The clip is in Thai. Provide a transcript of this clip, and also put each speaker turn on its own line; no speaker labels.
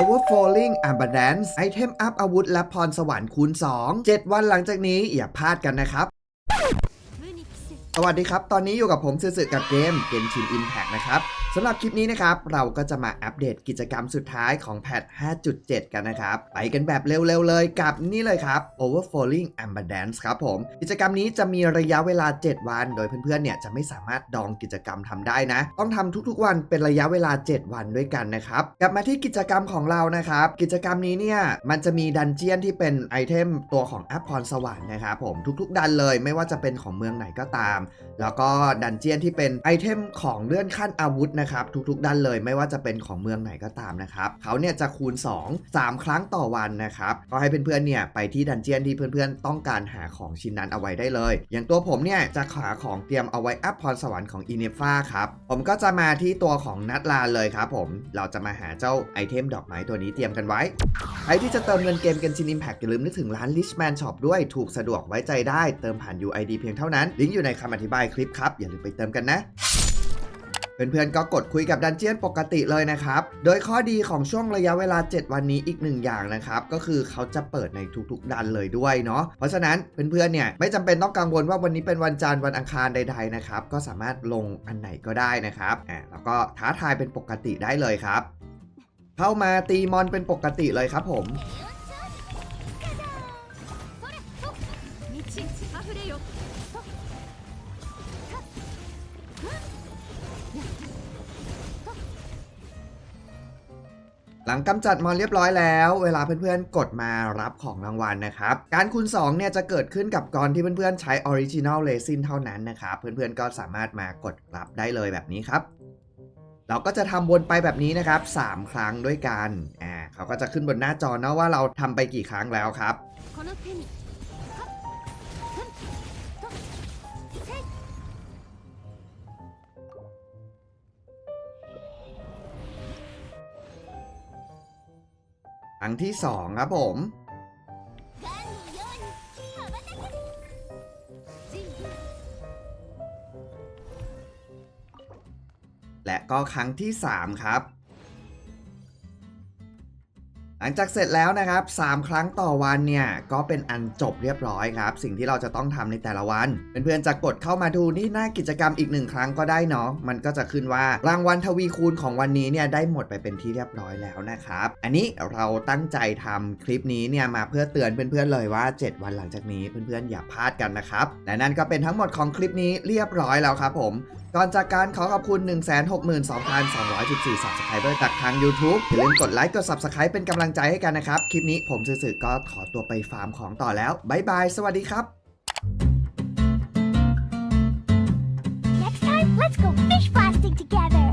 Overfalling Abundance ไอเทมอัพอาวุธและพรสวรรค์คูณ 2 7 วันหลังจากนี้อย่าพลาดกันนะครับ สวัสดีครับ ตอนนี้อยู่กับผมซื่อๆกับเกม Genshin Impact นะครับสำหรับคลิปนี้นะครับ เราก็จะมาอัปเดตกิจกรรมสุดท้ายของแพท 5.7 กันนะครับ ไปกันแบบเร็วๆเลยกับนี่เลยครับ Overflowing Abundance ครับผม กิจกรรมนี้จะมีระยะเวลา 7 วัน โดยเพื่อนๆเนี่ยจะไม่สามารถดองกิจกรรมทำได้นะ ต้องทำทุกๆวันเป็นระยะเวลา 7 วันด้วยกันนะครับ กลับมาที่กิจกรรมของเรานะครับ กิจกรรมนี้เนี่ยมันจะมีดันเจียนที่เป็นไอเทมตัวของอัพพรสวรรค์นะครับผมทุกๆ ดันเลยไม่ว่าจะเป็นของเมืองไหนก็ตามแล้วก็ดันเจียนที่เป็นไอเทมของเลื่อนขั้นอาวุธนะครับทุกๆด้านเลยไม่ว่าจะเป็นของเมืองไหนก็ตามนะครับเขาเนี่ยจะคูณ 2 3 ครั้งต่อวันนะครับก็ให้เพื่อนๆเนี่ยไปที่ดันเจียนที่เพื่อนๆ ต้องการหาของชิ้นนั้นเอาไว้ได้เลย อย่างตัวผมเนี่ยจะหาของเตรียมเอาไว้อัพพรสวรรค์ของอินเนฟ้าครับผมก็จะมาที่ตัวของนัดลาเลยครับผมเราจะมาหาเจ้าไอเทมดอกไม้ตัวนี้เตรียมกันไว้ใครที่จะเติมเงินเกม Genshin Impact อย่าลืมนึกถึงร้าน Richman Shop ด้วยถูกสะดวกไว้ใจได้เติมผ่าน UID เพียงเท่านั้นลิงก์อยู่ในคำอธิบายคลิปครับ อย่าลืมไปเติมกันนะเพื่อนๆก็กดคุยกับดันเจียนปกติเลยนะครับ โดยข้อดีของช่วงระยะเวลา 7 วันนี้อีกหนึ่งอย่างนะครับ ก็คือเขาจะเปิดในทุกๆดันเลยด้วยเนาะ เพราะฉะนั้นเพื่อนๆเนี่ยไม่จำเป็นต้องกังวลว่าวันนี้เป็นวันจันทร์วันอังคารใด ๆนะครับ ก็สามารถลงอันไหนก็ได้นะครับอ่าแล้วก็ท้าทายเป็นปกติได้เลยครับ เข้ามาตีมอนเป็นปกติเลยครับผม หลังกำจัดมอนเรียบร้อยแล้ว เวลาเพื่อนๆ กดมารับของรางวัลนะครับ การคูณ2เนี่ยจะเกิดขึ้นกับกรที่เพื่อนๆ ใช้ Original Resin เท่านั้นนะครับ เพื่อนๆ ก็สามารถมากดรับได้เลยแบบนี้ครับ เราก็จะทำวนไปแบบนี้นะครับ 3 ครั้งด้วยกัน อ่าเขาก็จะขึ้นบนหน้าจอเนาะว่าเราทำไปกี่ครั้งแล้วครับ
อันที่
สองครับผม และก็ครั้งที่สามครับ ลังจากเสร็จแล้วนะครับ 3 ครั้งต่อวันเนี่ยก็เป็นอันจบเรียบร้อยครับ สิ่งที่เราจะต้องทำในแต่ละวันเพื่อนๆจะกดเข้ามาดูที่หน้ากิจกรรมอีกหนึ่งครั้งก็ได้เนาะมันก็จะขึ้นว่ารางวัลทวีคูณของวันนี้เนี่ยได้หมดไปเป็นที่เรียบร้อยแล้วนะครับ อันนี้เราตั้งใจทำคลิปนี้เนี่ยมาเพื่อเตือนเพื่อนๆเลยว่า 7 วันหลังจากนี้เพื่อนๆอย่าพลาดกันนะครับและนั่นก็เป็นทั้งหมดของคลิปนี้เรียบร้อยแล้วครับผม ก่อนจากการขอขอบคุณ 162,214 Subscriber จากทาง YouTube อย่าลืมกดไลค์กด Subscribe เป็นกำลังใจให้กันนะครับ คลิปนี้ผมสื่อก็ขอตัวไปฟาร์มของต่อแล้วบ๊ายบาย สวัสดีครับ
Next time, let's go fish blasting together.